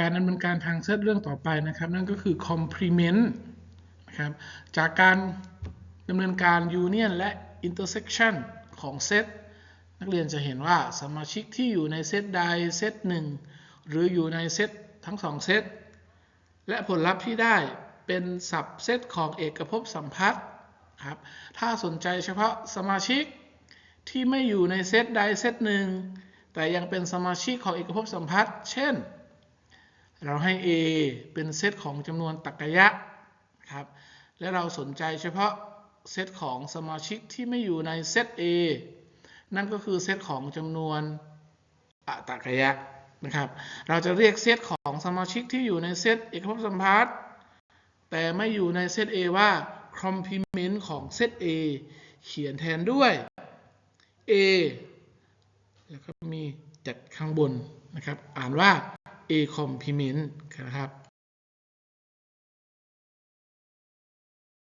การดำเนินการทางเซตเรื่องต่อไปนะครับ นั่นก็คือ complement นะครับ จากการดำเนินการ union และ intersection ของเซตนักเรียนจะเห็นว่าสมาชิกที่อยู่ในเซตใดเซตหนึ่งหรืออยู่ในเซตทั้งสองเซตและผลลัพธ์ที่ได้เป็นสับเซตของเอกภพสัมพัทธ์ครับ ถ้าสนใจเฉพาะสมาชิกที่ไม่อยู่ในเซตใดเซตหนึ่งแต่ยังเป็นสมาชิกของเอกภพสัมพัทธ์ เช่น เราให้ A เป็นเซตของจำนวนตรรกะครับ และเราสนใจเฉพาะเซตของสมาชิกที่ไม่อยู่ในเซต A นั่นก็คือเซตของจำนวนอตรรกะนะครับ เราจะเรียกเซตของสมาชิกที่อยู่ในเซตเอกภพสัมพัทธ์แต่ไม่อยู่ในเซต A ว่า complement ของเซต A เขียนแทนด้วย A แล้วก็มีจัดข้างบนนะครับ อ่านว่า A complement นะครับ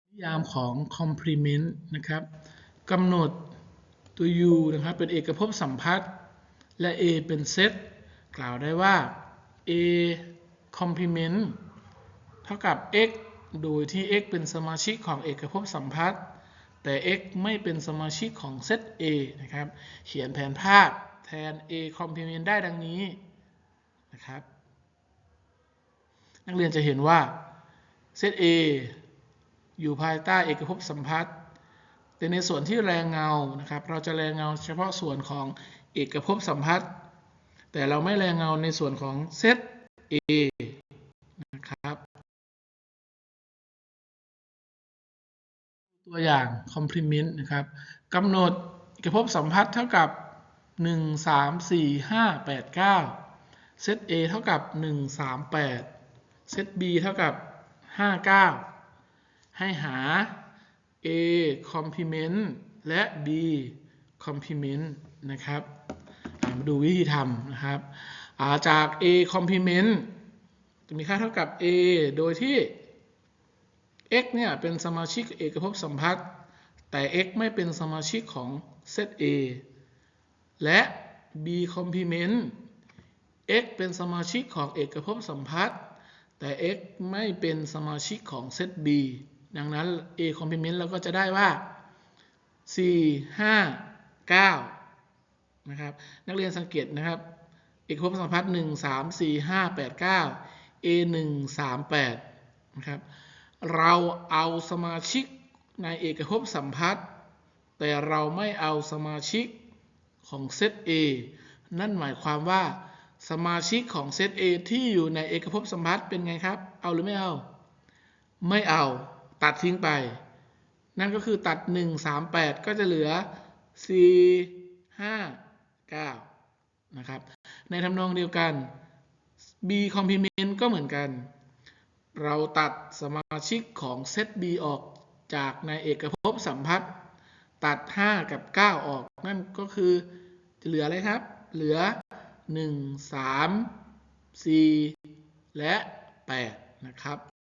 นิยามของ complement นะครับกำหนดตัว u นะครับ เป็นเอกภพสัมพัทธ์และ A เป็นเซตกล่าวได้ว่า A complement เท่ากับ x โดยที่ x เป็นสมาชิกของเอกภพสัมพัทธ์แต่ x ไม่เป็นสมาชิกของเซต A นะครับ เขียนแผนภาพแทน A complement ได้ดังนี้ นะครับ นักเรียนจะเห็นว่าเซต A อยู่ภายใต้เอกภพสัมพัทธ์แต่ในส่วนที่แรงเงานะครับ เราจะแรงเงาเฉพาะส่วนของเอกภพสัมพัทธ์แต่เราไม่แรงเงาในส่วนของเซต A นะครับตัวอย่าง complement นะครับกำหนดเอกภพสัมพัทธ์เท่ากับ 1 3 4 5 8 9 เซต A เท่ากับ 1 3 8 เซต B เท่ากับ 5 9 ให้หา A complement และ B complement นะครับามาดูวิธีทำนะครับาจาก A complement จะมีค่าเท่ากับ A โดยที่ x เนี่ยเป็นสมาชิกเอกภพสัมพัทธ์แต่ x ไม่เป็นสมาชิกของเซต A และ b complement x เป็นสมาชิกของเอกภพสัมพัทธ์แต่ x ไม่เป็นสมาชิกของเซต B ดังนั้น a complement เราก็จะได้ว่า 4 5 9 นะครับ นักเรียนสังเกตนะครับ เอกภพสัมพัทธ์1 3 4 5 8 9 a 1 3 8นะครับ เราเอาสมาชิกในเอกภพสัมพัทธ์แต่เราไม่เอาสมาชิกของเซต A นั่นหมายความว่า สมาชิกของเซต A ที่อยู่ในเอกภพสัมพัทธ์เป็นไงครับ เอาหรือไม่เอา ไม่เอา ตัดทิ้งไป นั่นก็คือตัด 1 3 8 ก็จะเหลือ 4 5 9 นะครับ ในทำนองเดียวกัน B complement ก็เหมือนกัน เราตัดสมาชิกของเซต B ออกจากในเอกภพสัมพัทธ์ ตัด 5 กับ 9 ออก นั่นก็คือจะเหลืออะไรครับ เหลือ 1 3 4 และ 8 นะครับ